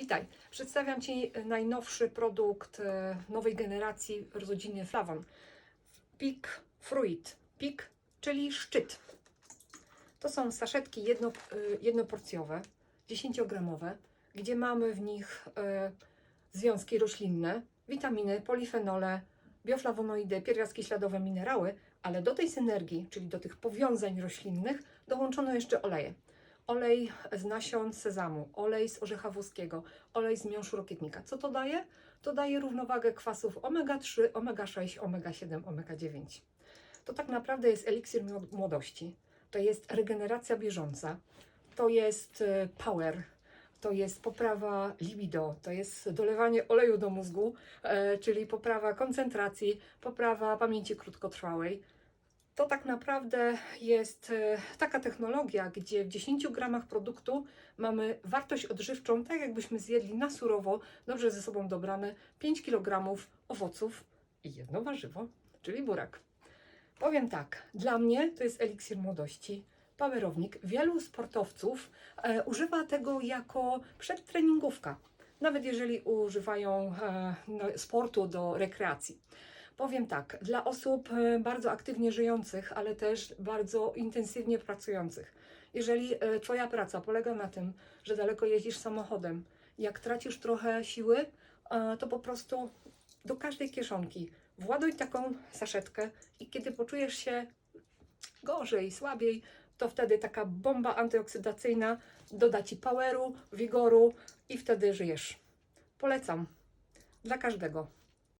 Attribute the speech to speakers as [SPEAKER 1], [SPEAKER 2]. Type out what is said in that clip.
[SPEAKER 1] Witaj. Przedstawiam Ci najnowszy produkt e, nowej generacji rodziny Flavon. Peak Fruit. Peak, czyli szczyt. To są saszetki jedno, e, jednoporcjowe, 10-gramowe, gdzie mamy w nich e, związki roślinne, witaminy, polifenole, bioflawonoidy, pierwiastki śladowe, minerały, ale do tej synergii, czyli do tych powiązań roślinnych, dołączono jeszcze oleje olej z nasion sezamu, olej z orzecha włoskiego, olej z miąższu rokietnika. Co to daje? To daje równowagę kwasów omega-3, omega-6, omega-7, omega-9. To tak naprawdę jest eliksir młod- młodości. To jest regeneracja bieżąca. To jest e, power. To jest poprawa libido, to jest dolewanie oleju do mózgu, e, czyli poprawa koncentracji, poprawa pamięci krótkotrwałej to tak naprawdę jest e, taka technologia, gdzie w 10 gramach produktu mamy wartość odżywczą, tak jakbyśmy zjedli na surowo, dobrze ze sobą dobrane 5 kg owoców i jedno warzywo, czyli burak. Powiem tak, dla mnie to jest eliksir młodości, powerownik. Wielu sportowców e, używa tego jako przedtreningówka, nawet jeżeli używają e, no, sportu do rekreacji. Powiem tak, dla osób e, bardzo aktywnie żyjących, ale też bardzo intensywnie pracujących. Jeżeli e, Twoja praca polega na tym, że daleko jeździsz samochodem, jak tracisz trochę siły, e, to po prostu do każdej kieszonki właduj taką saszetkę i kiedy poczujesz się gorzej, słabiej, to wtedy taka bomba antyoksydacyjna doda Ci poweru, wigoru i wtedy żyjesz. Polecam dla każdego.